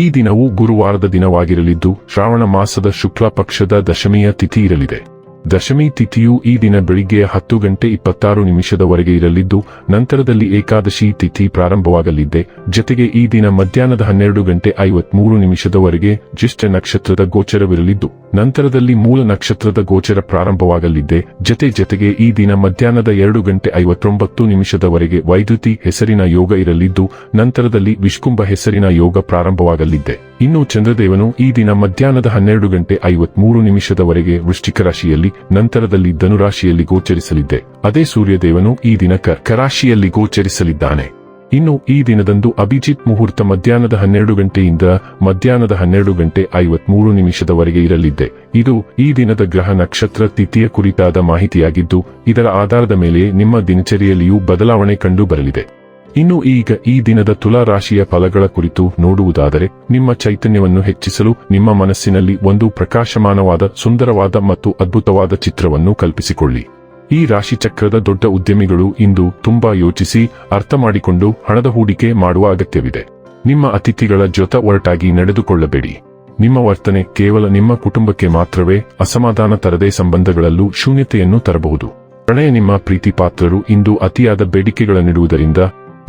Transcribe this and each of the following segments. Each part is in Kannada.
ಈ ದಿನವು ಗುರುವಾರದ ದಿನವಾಗಿರಲಿದ್ದು ಶ್ರಾವಣ ಮಾಸದ ಶುಕ್ಲ ಪಕ್ಷದ ದಶಮಿಯ ತಿಥಿ ಇರಲಿದೆ. ದಶಮಿ ತಿಥಿಯು ಈ ದಿನ ಬೆಳಿಗ್ಗೆ ಹತ್ತು ಗಂಟೆ ಇಪ್ಪತ್ತಾರು ನಿಮಿಷದವರೆಗೆ ಇರಲಿದ್ದು, ನಂತರದಲ್ಲಿ ಏಕಾದಶಿ ತಿಥಿ ಪ್ರಾರಂಭವಾಗಲಿದೆ. ಜತೆಗೆ ಈ ದಿನ ಮಧ್ಯಾಹ್ನದ ಹನ್ನೆರಡು ಗಂಟೆ ಐವತ್ಮೂರು ನಿಮಿಷದವರೆಗೆ ಜ್ಯೇಷ್ಠ ನಕ್ಷತ್ರದ ಗೋಚರವಿರಲಿದ್ದು, ನಂತರದಲ್ಲಿ ಮೂಲ ನಕ್ಷತ್ರದ ಗೋಚರ ಪ್ರಾರಂಭವಾಗಲಿದೆ. ಜತೆ ಜತೆಗೆ ಈ ದಿನ ಮಧ್ಯಾಹ್ನದ ಎರಡು ಗಂಟೆ ಐವತ್ತೊಂಬತ್ತು ನಿಮಿಷದವರೆಗೆ ವೈದ್ಯುತಿ ಹೆಸರಿನ ಯೋಗ ಇರಲಿದ್ದು, ನಂತರದಲ್ಲಿ ವಿಷ್ಕುಂಭ ಹೆಸರಿನ ಯೋಗ ಪ್ರಾರಂಭವಾಗಲಿದೆ. ಇನ್ನು ಚಂದ್ರದೇವನು ಈ ದಿನ ಮಧ್ಯಾಹ್ನದ ಹನ್ನೆರಡು ಗಂಟೆ ಐವತ್ಮೂರು ನಿಮಿಷದವರೆಗೆ ವೃಶ್ಚಿಕ ರಾಶಿಯಲ್ಲಿ ನಂತರದಲ್ಲಿ ಧನುರಾಶಿಯಲ್ಲಿ ಗೋಚರಿಸಲಿದ್ದೆ. ಅದೇ ಸೂರ್ಯದೇವನು ಈ ದಿನ ಕರ್ಕ ರಾಶಿಯಲ್ಲಿ ಗೋಚರಿಸಲಿದ್ದಾನೆ. ಇನ್ನು ಈ ದಿನದಂದು ಅಭಿಜಿತ್ ಮುಹೂರ್ತ ಮಧ್ಯಾಹ್ನದ ಹನ್ನೆರಡು ಗಂಟೆಯಿಂದ ಮಧ್ಯಾಹ್ನದ ಹನ್ನೆರಡು ಗಂಟೆ ಐವತ್ಮೂರು ನಿಮಿಷದವರೆಗೆ ಇರಲಿದ್ದೆ. ಇದು ಈ ದಿನದ ಗ್ರಹ ನಕ್ಷತ್ರ ತಿಥಿಯ ಕುರಿತಾದ ಮಾಹಿತಿಯಾಗಿದ್ದು, ಇದರ ಆಧಾರದ ಮೇಲೆ ನಿಮ್ಮ ದಿನಚರಿಯಲ್ಲಿಯೂ ಬದಲಾವಣೆ ಕಂಡು ಬರಲಿದೆ ಇನ್ನು ಈಗ ಈ ದಿನದ ತುಲಾ ರಾಶಿಯ ಫಲಗಳ ಕುರಿತು ನೋಡುವುದಾದರೆ, ನಿಮ್ಮ ಚೈತನ್ಯವನ್ನು ಹೆಚ್ಚಿಸಲು ನಿಮ್ಮ ಮನಸ್ಸಿನಲ್ಲಿ ಒಂದು ಪ್ರಕಾಶಮಾನವಾದ, ಸುಂದರವಾದ ಮತ್ತು ಅದ್ಭುತವಾದ ಚಿತ್ರವನ್ನು ಕಲ್ಪಿಸಿಕೊಳ್ಳಿ. ಈ ರಾಶಿಚಕ್ರದ ದೊಡ್ಡ ಉದ್ಯಮಿಗಳು ಇಂದು ತುಂಬಾ ಯೋಚಿಸಿ, ಅರ್ಥ ಮಾಡಿಕೊಂಡು ಹಣದ ಹೂಡಿಕೆ ಮಾಡುವ ಅಗತ್ಯವಿದೆ. ನಿಮ್ಮ ಅತಿಥಿಗಳ ಜೊತೆ ಒರಟಾಗಿ ನಡೆದುಕೊಳ್ಳಬೇಡಿ. ನಿಮ್ಮ ವರ್ತನೆ ಕೇವಲ ನಿಮ್ಮ ಕುಟುಂಬಕ್ಕೆ ಮಾತ್ರವೇ ಅಸಮಾಧಾನ ತರದೇ ಸಂಬಂಧಗಳಲ್ಲೂ ಶೂನ್ಯತೆಯನ್ನು ತರಬಹುದು. ಪ್ರಣಯ ನಿಮ್ಮ ಪ್ರೀತಿ ಪಾತ್ರರು ಇಂದು ಅತಿಯಾದ ಬೇಡಿಕೆಗಳನ್ನಿಡುವುದರಿಂದ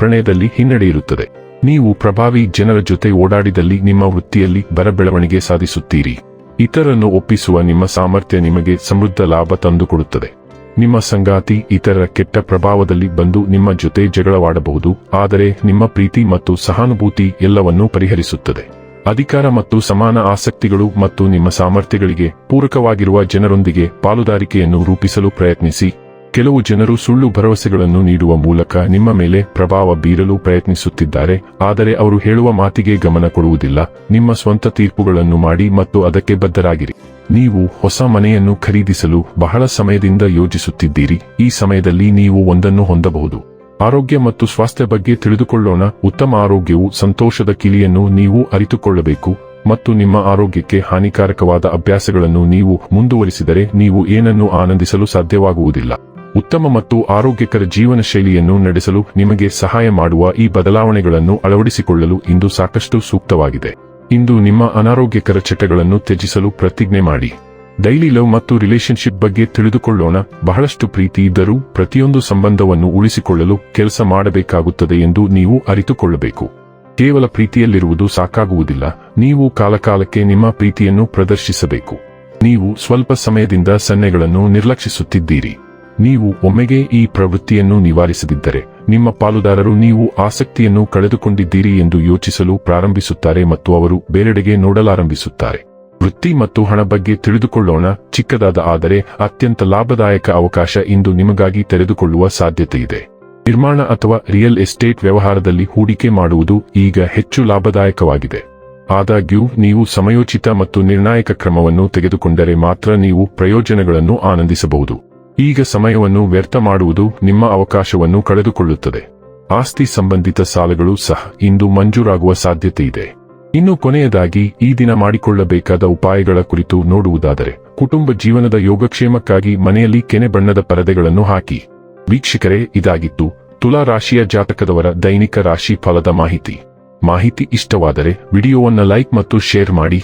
ಪ್ರಣಯದಲ್ಲಿ ಹಿನ್ನಡೆ ಇರುತ್ತದೆ ನೀವು ಪ್ರಭಾವಿ ಜನರ ಜೊತೆ ಓಡಾಡಿದಲ್ಲಿ ನಿಮ್ಮ ವೃತ್ತಿಯಲ್ಲಿ ಬರ ಬೆಳವಣಿಗೆ ಸಾಧಿಸುತ್ತೀರಿ. ಇತರನ್ನು ಒಪ್ಪಿಸುವ ನಿಮ್ಮ ಸಾಮರ್ಥ್ಯ ನಿಮಗೆ ಸಮೃದ್ಧ ಲಾಭ ತಂದುಕೊಡುತ್ತದೆ. ನಿಮ್ಮ ಸಂಗಾತಿ ಇತರರ ಕೆಟ್ಟ ಪ್ರಭಾವದಲ್ಲಿ ಬಂದು ನಿಮ್ಮ ಜೊತೆ ಜಗಳವಾಡಬಹುದು, ಆದರೆ ನಿಮ್ಮ ಪ್ರೀತಿ ಮತ್ತು ಸಹಾನುಭೂತಿ ಎಲ್ಲವನ್ನೂ ಪರಿಹರಿಸುತ್ತದೆ. ಅಧಿಕಾರ ಮತ್ತು ಸಮಾನ ಆಸಕ್ತಿಗಳು ಮತ್ತು ನಿಮ್ಮ ಸಾಮರ್ಥ್ಯಗಳಿಗೆ ಪೂರಕವಾಗಿರುವ ಜನರೊಂದಿಗೆ ಪಾಲುದಾರಿಕೆಯನ್ನು ರೂಪಿಸಲು ಪ್ರಯತ್ನಿಸಿ. ಕೆಲವು ಜನರು ಸುಳ್ಳು ಭರವಸೆಗಳನ್ನು ನೀಡುವ ಮೂಲಕ ನಿಮ್ಮ ಮೇಲೆ ಪ್ರಭಾವ ಬೀರಲು ಪ್ರಯತ್ನಿಸುತ್ತಿದ್ದಾರೆ, ಆದರೆ ಅವರು ಹೇಳುವ ಮಾತಿಗೆ ಗಮನ ಕೊಡುವುದಿಲ್ಲ. ನಿಮ್ಮ ಸ್ವಂತ ತೀರ್ಪುಗಳನ್ನು ಮಾಡಿ ಮತ್ತು ಅದಕ್ಕೆ ಬದ್ಧರಾಗಿರಿ. ನೀವು ಹೊಸ ಮನೆಯನ್ನು ಖರೀದಿಸಲು ಬಹಳ ಸಮಯದಿಂದ ಯೋಜಿಸುತ್ತಿದ್ದೀರಿ ಈ ಸಮಯದಲ್ಲಿ ನೀವು ಒಂದನ್ನು ಹೊಂದಬಹುದು. ಆರೋಗ್ಯ ಮತ್ತು ಸ್ವಾಸ್ಥ್ಯ ಬಗ್ಗೆ ತಿಳಿದುಕೊಳ್ಳೋಣ. ಉತ್ತಮ ಆರೋಗ್ಯವು ಸಂತೋಷದ ಕಿಲಿಯನ್ನು ನೀವು ಅರಿತುಕೊಳ್ಳಬೇಕು ಮತ್ತು ನಿಮ್ಮ ಆರೋಗ್ಯಕ್ಕೆ ಹಾನಿಕಾರಕವಾದ ಅಭ್ಯಾಸಗಳನ್ನು ನೀವು ಮುಂದುವರಿಸಿದರೆ ನೀವು ಏನನ್ನು ಆನಂದಿಸಲು ಸಾಧ್ಯವಾಗುವುದಿಲ್ಲ. ಉತ್ತಮ ಮತ್ತು ಆರೋಗ್ಯಕರ ಜೀವನ ಶೈಲಿಯನ್ನು ನಡೆಸಲು ನಿಮಗೆ ಸಹಾಯ ಮಾಡುವ ಈ ಬದಲಾವಣೆಗಳನ್ನು ಅಳವಡಿಸಿಕೊಳ್ಳಲು ಇಂದು ಸಾಕಷ್ಟು ಸೂಕ್ತವಾಗಿದೆ. ಇಂದು ನಿಮ್ಮ ಅನಾರೋಗ್ಯಕರ ಚಟಗಳನ್ನು ತ್ಯಜಿಸಲು ಪ್ರತಿಜ್ಞೆ ಮಾಡಿ. ಡೈಲಿ ಲವ್ ಮತ್ತು ರಿಲೇಶನ್ಶಿಪ್ ಬಗ್ಗೆ ತಿಳಿದುಕೊಳ್ಳೋಣ. ಬಹಳಷ್ಟು ಪ್ರೀತಿ ಇದ್ದರೂ ಪ್ರತಿಯೊಂದು ಸಂಬಂಧವನ್ನು ಉಳಿಸಿಕೊಳ್ಳಲು ಕೆಲಸ ಮಾಡಬೇಕಾಗುತ್ತದೆ ಎಂದು ನೀವು ಅರಿತುಕೊಳ್ಳಬೇಕು. ಕೇವಲ ಪ್ರೀತಿಯಲ್ಲಿರುವುದು ಸಾಕಾಗುವುದಿಲ್ಲ. ನೀವು ಕಾಲಕಾಲಕ್ಕೆ ನಿಮ್ಮ ಪ್ರೀತಿಯನ್ನು ಪ್ರದರ್ಶಿಸಬೇಕು. ನೀವು ಸ್ವಲ್ಪ ಸಮಯದಿಂದ ಸನ್ನೆಗಳನ್ನು ನಿರ್ಲಕ್ಷಿಸುತ್ತಿದ್ದೀರಿ. ನೀವು ಒಮ್ಮೆಗೆ ಈ ಪ್ರವೃತ್ತಿಯನ್ನು ನಿವಾರಿಸದಿದ್ದರೆ ನಿಮ್ಮ ಪಾಲುದಾರರು ನೀವು ಆಸಕ್ತಿಯನ್ನು ಕಳೆದುಕೊಂಡಿದ್ದೀರಿ ಎಂದು ಯೋಚಿಸಲು ಪ್ರಾರಂಭಿಸುತ್ತಾರೆ ಮತ್ತು ಅವರು ಬೇರೆಡೆಗೆ ನೋಡಲಾರಂಭಿಸುತ್ತಾರೆ. ವೃತ್ತಿ ಮತ್ತು ಹಣ ಬಗ್ಗೆ ತಿಳಿದುಕೊಳ್ಳೋಣ, ಚಿಕ್ಕದಾದ ಆದರೆ ಅತ್ಯಂತ ಲಾಭದಾಯಕ ಅವಕಾಶ ಇಂದು ನಿಮಗಾಗಿ ತೆರೆದುಕೊಳ್ಳುವ ಸಾಧ್ಯತೆಯಿದೆ. ನಿರ್ಮಾಣ ಅಥವಾ ರಿಯಲ್ ಎಸ್ಟೇಟ್ ವ್ಯವಹಾರದಲ್ಲಿ ಹೂಡಿಕೆ ಮಾಡುವುದು ಈಗ ಹೆಚ್ಚು ಲಾಭದಾಯಕವಾಗಿದೆ. ಆದಾಗ್ಯೂ, ನೀವು ಸಮಯೋಚಿತ ಮತ್ತು ನಿರ್ಣಾಯಕ ಕ್ರಮವನ್ನು ತೆಗೆದುಕೊಂಡರೆ ಮಾತ್ರ ನೀವು ಪ್ರಯೋಜನಗಳನ್ನು ಆನಂದಿಸಬಹುದು. ಈಗ ಸಮಯವನ್ನು ವ್ಯರ್ಥ ಮಾಡುವುದು ನಿಮ್ಮ ಅವಕಾಶವನ್ನು ಕಳೆದುಕೊಳ್ಳುತ್ತದೆ. ಆಸ್ತಿ ಸಂಬಂಧಿತ ಸಾಲಗಳು ಸಹ ಇಂದು ಮಂಜೂರಾಗುವ ಸಾಧ್ಯತೆ ಇದೆ. ಇನ್ನು ಕೊನೆಯದಾಗಿ, ಈ ದಿನ ಮಾಡಿಕೊಳ್ಳಬೇಕಾದ ಉಪಾಯಗಳ ಕುರಿತು ನೋಡುವುದಾದರೆ, ಕುಟುಂಬ ಜೀವನದ ಯೋಗಕ್ಷೇಮಕ್ಕಾಗಿ ಮನೆಯಲ್ಲಿ ಕೆನೆ ಬಣ್ಣದ ಪರದೆಗಳನ್ನು ಹಾಕಿ. ವೀಕ್ಷಕರೇ, ಇದಾಗಿತ್ತು ತುಲಾ ರಾಶಿಯ ಜಾತಕದವರ ದೈನಿಕ ರಾಶಿ ಫಲದ ಮಾಹಿತಿ. ಮಾಹಿತಿ ಇಷ್ಟವಾದರೆ, ವಿಡಿಯೋವನ್ನು ಲೈಕ್ ಮತ್ತು ಶೇರ್ ಮಾಡಿ.